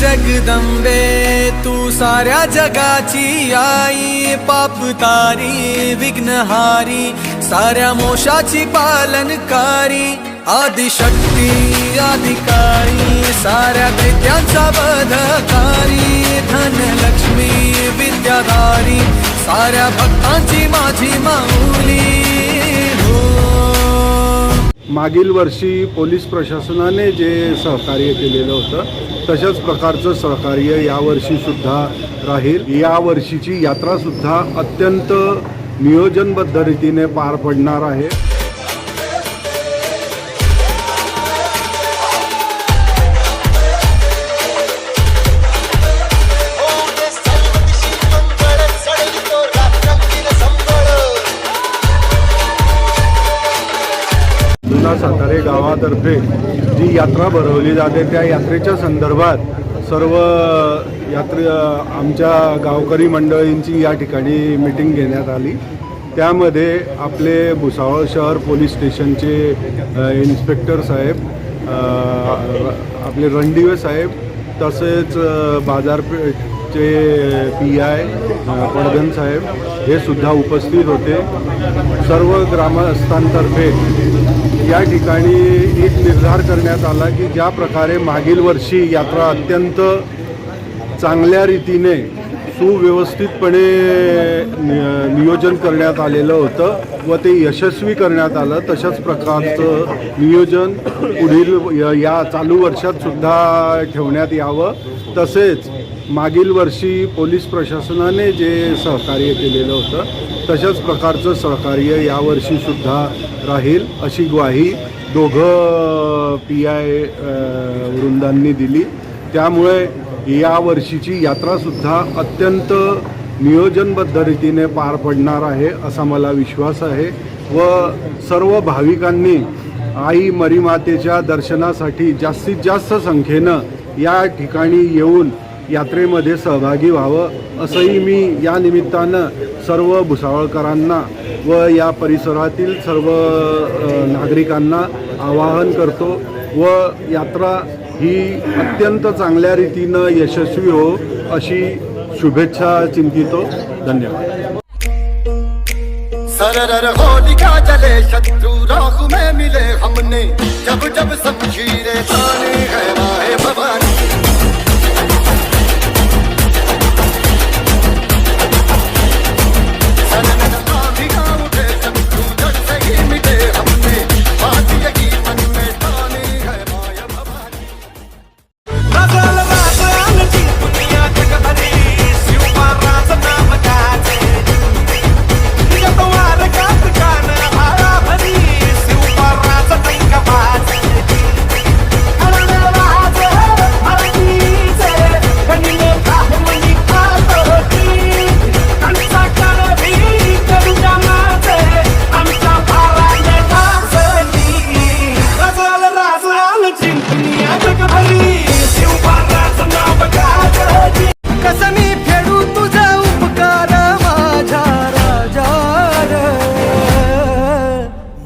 जगदंबे तू साऱ्या जगाची आई पाप तारी विघ्नहारी साऱ्या मोशाची पालनकारी आदिशक्ती अधिकारी साऱ्या दैत्यांचा वधकारी धनलक्ष्मी विद्याधारी साऱ्या भक्तांची माझी माऊली. मागील वर्षी पोलीस प्रशासनाने जे सहकार्य केलेलं होतं तशाच प्रकारचं सहकार्य यावर्षीसुद्धा राहील. यावर्षीची यात्रासुद्धा अत्यंत नियोजनबद्ध रीतीने पार पडणार आहे. आता सातारे गावातर्फे जी यात्रा भरवली जाते त्या यात्रेच्या संदर्भात सर्व यात्रे आमच्या गावकरी मंडळींची या ठिकाणी मिटिंग घेण्यात आली. त्यामध्ये आपले भुसावळ शहर पोलीस स्टेशनचे इन्स्पेक्टर साहेब आपले रणदिवे साहेब तसेच बाजारपेठचे पी आय पडगण साहेब हे सुद्धा उपस्थित होते. सर्व ग्रामस्थांतर्फे या ठिकाणी एक निर्धार करण्यात आला की ज्या प्रकारे मागील वर्षी यात्रा अत्यंत चांगल्या रीतीने सुव्यवस्थितपणे नियोजन करण्यात आलेलं होतं व ते यशस्वी करण्यात आलं. तशाच प्रकारचं नियोजन पुढील य- या चालू वर्षात सुद्धा ठेवण्यात यावं. तसेच मागील वर्षी पोलीस प्रशासनाने जे सहकार्य केलेलं होतं तशाच प्रकारचं सहकार्य यावर्षीसुद्धा राहील अशी ग्वाही दोघं पी आय वृंदांनी दिली. त्यामुळे या वर्षीची यात्रासुद्धा अत्यंत नियोजनबद्ध रीतीने पार पडणार आहे असा मला विश्वास आहे व सर्व भाविकांनी आई मरीमातेच्या दर्शनासाठी जास्तीत जास्त संख्येनं या ठिकाणी येऊन यात्रेमध्ये सहभागी व्हावं असंही मी या निमित्तानं सर्व भुसावळकरांना व या परिसरातील सर्व नागरिकांना आवाहन करतो व यात्रा ही अत्यंत चांगल्या रीतीनं यशस्वी हो अशी शुभेच्छा चिंतितो. धन्यवाद.